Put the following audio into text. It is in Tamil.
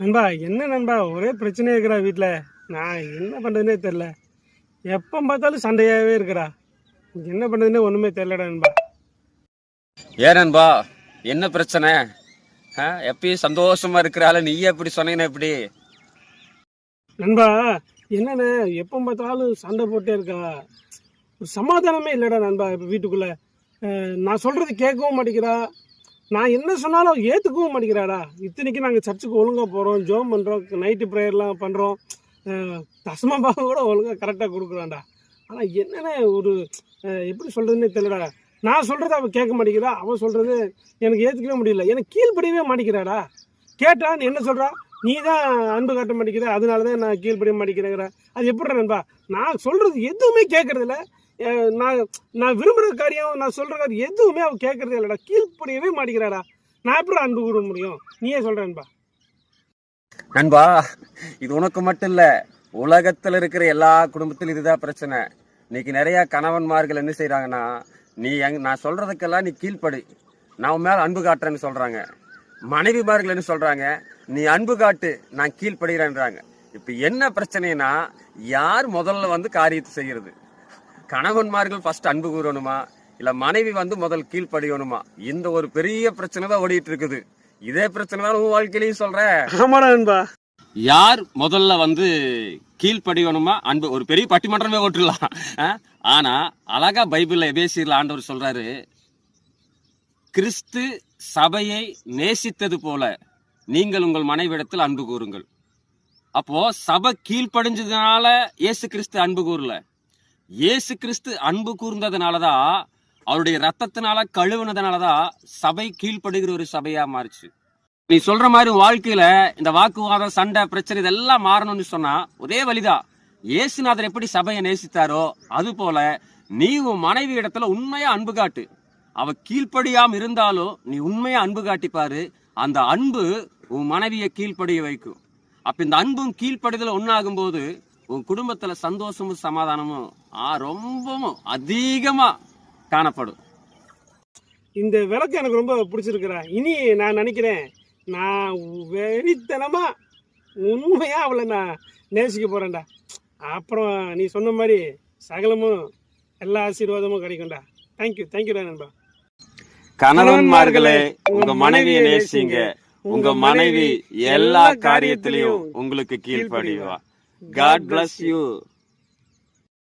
நண்பா என்ன நண்பா? ஒரே பிரச்சனையா இருக்கிறா வீட்டில் நான் என்ன பண்ணுறதுனே தெரில. எப்போ பார்த்தாலும் சண்டையாகவே இருக்கிறா என்ன பண்ணுறதுனே ஒன்றுமே தெரிலடா நண்பா. ஏன் நண்பா? என்ன பிரச்சனை? ஆ, எப்பயும் சந்தோஷமா இருக்கிறாள் நீ எப்படி சொன்னீங்கன்னா எப்படி? நண்பா என்னண்ணே எப்போ பார்த்தாலும் சண்டை போட்டே இருக்கா? ஒரு சமாதானமே இல்லைடா நண்பா இப்போ வீட்டுக்குள்ளே. நான் சொல்கிறது கேட்கவும் மாட்டேங்கிறா நான் என்ன சொன்னாலும் ஏற்றுக்கவும் மாட்டேங்கிறாடா. இத்தனைக்கு நாங்கள் சர்ச்சுக்கு ஒழுங்காக போகிறோம் ஜோம் பண்ணுறோம் நைட்டு ப்ரேயர்லாம் பண்ணுறோம் தசமபாக கூட ஒழுங்காக கரெக்டாக கொடுக்குறான்டா ஆனால் என்னென்ன ஒரு எப்படி சொல்கிறதுன்னு தெரியலடா. நான் சொல்கிறத அவள் கேட்க மாட்டேங்கிறா. அவள் சொல்கிறது எனக்கு ஏற்றுக்கவே முடியல. எனக்கு கீழ்ப்படியவே மாட்டேங்கிறாடா. கேட்டா நீ என்ன சொல்கிறா நீ தான் அன்பு காட்ட மாட்டேங்கிற. அதனால தான் நான் கீழ்ப்படிய மாட்டேங்கிறேங்கிற. அது எப்படி நண்பா? நான் சொல்கிறது எதுவுமே கேட்கறதில்ல. நான் நான் விரும்புகிற காரியம் நான் சொல்கிற காரியம் எதுவுமே அவள் கேட்கறதே இல்லைடா. கீழ்ப்படியவே மாட்டேங்கிறாடா. நான் எப்படி அன்பு கூற முடியும்? நீயே சொல்கிற நண்பா நண்பா இது உனக்கு மட்டும் இல்லை. உலகத்தில் இருக்கிற எல்லா குடும்பத்திலும் இதுதான் பிரச்சனை. இன்னைக்கு நிறையா கணவன்மார்கள் என்ன செய்கிறாங்கன்னா நீ எங் நான் சொல்கிறதுக்கெல்லாம் நீ கீழ்ப்படி. நான் உன் மேல அன்பு காட்டுறேன்னு சொல்கிறாங்க மனைவிமார்கள் என்ன சொல்கிறாங்க நீ அன்பு காட்டு நான் கீழ்ப்படுகிறேன்றாங்க. இப்போ என்ன பிரச்சனைனா யார் முதல்ல வந்து காரியத்தை செய்கிறது கணவன்மார்கள் ஃபர்ஸ்ட் அன்பு கூறணுமா? இல்ல மனைவி வந்து முதல் கீழ்ப்படியணுமா? இந்த ஒரு பெரிய பிரச்சனை தான் ஓடிட்டு இருக்குது. இதே பிரச்சனை தான் உன் வாழ்க்கையிலையும் சொல்றேன் ஆமாடா நண்பா யார் முதல்ல வந்து கீழ்ப்படியணுமா? அன்பு ஒரு பெரிய பட்டிமன்றமே ஓட்டுலாம் ஆ? ஆனா அழகா பைபிள்ல எபேசியர்ல ஆண்டவர் சொல்றாரு கிறிஸ்து சபையை நேசித்தது போல நீங்கள் உங்கள் மனைவிடத்தில் அன்பு கூறுங்கள். அப்போ சபை கீழ்ப்படிஞ்சதுனால இயேசு கிறிஸ்து அன்பு கூறல. இயேசு கிறிஸ்து அன்பு கூர்ந்ததுனாலதான் அவருடைய ரத்தத்தினால கழுவுனதுனாலதான் சபை கீழ்ப்படுகிற ஒரு சபையா மாறுச்சு. நீ சொல்ற மாதிரி வாழ்க்கையில இந்த வாக்குவாதம் சண்டை பிரச்சனை இதெல்லாம் மாறணும்னு சொன்னா ஒரே வழிதான் இயேசுநாதர் எப்படி சபையை நேசித்தாரோ அது போல நீ உன் மனைவி இடத்துல உண்மையா அன்பு காட்டு. அவ கீழ்ப்படியாம இருந்தாலும் நீ உண்மையா அன்பு காட்டிப்பாரு அந்த அன்பு உன் மனைவியை கீழ்ப்படிய வைக்கும். அப்ப இந்த அன்பும் கீழ்ப்படிதல ஒன்னாகும் போது உன் குடும்பத்துல சந்தோஷமும் சமாதானமும் ரொம்பவும் அதிகமா காணப்படும். இந்த விளக்கு எனக்கு ரொம்ப பிடிச்சிருக்குறா. இனி நான் நினைக்கிறேன் நான் வெறித்தனமா உண்மையாக அவளை நான் நேசிக்க போகிறேன்டா அப்புறம் நீ சொன்ன மாதிரி சகலமும் எல்லா ஆசீர்வாதமும் கிடைக்கும்டா. தேங்க்யூ தேங்க்யூடா நண்பா. கணவன்மார்களே உங்க மனைவியை நேசிங்க. உங்க மனைவி எல்லா காரியத்திலையும் உங்களுக்கு கீழ்ப்படிவா. God bless you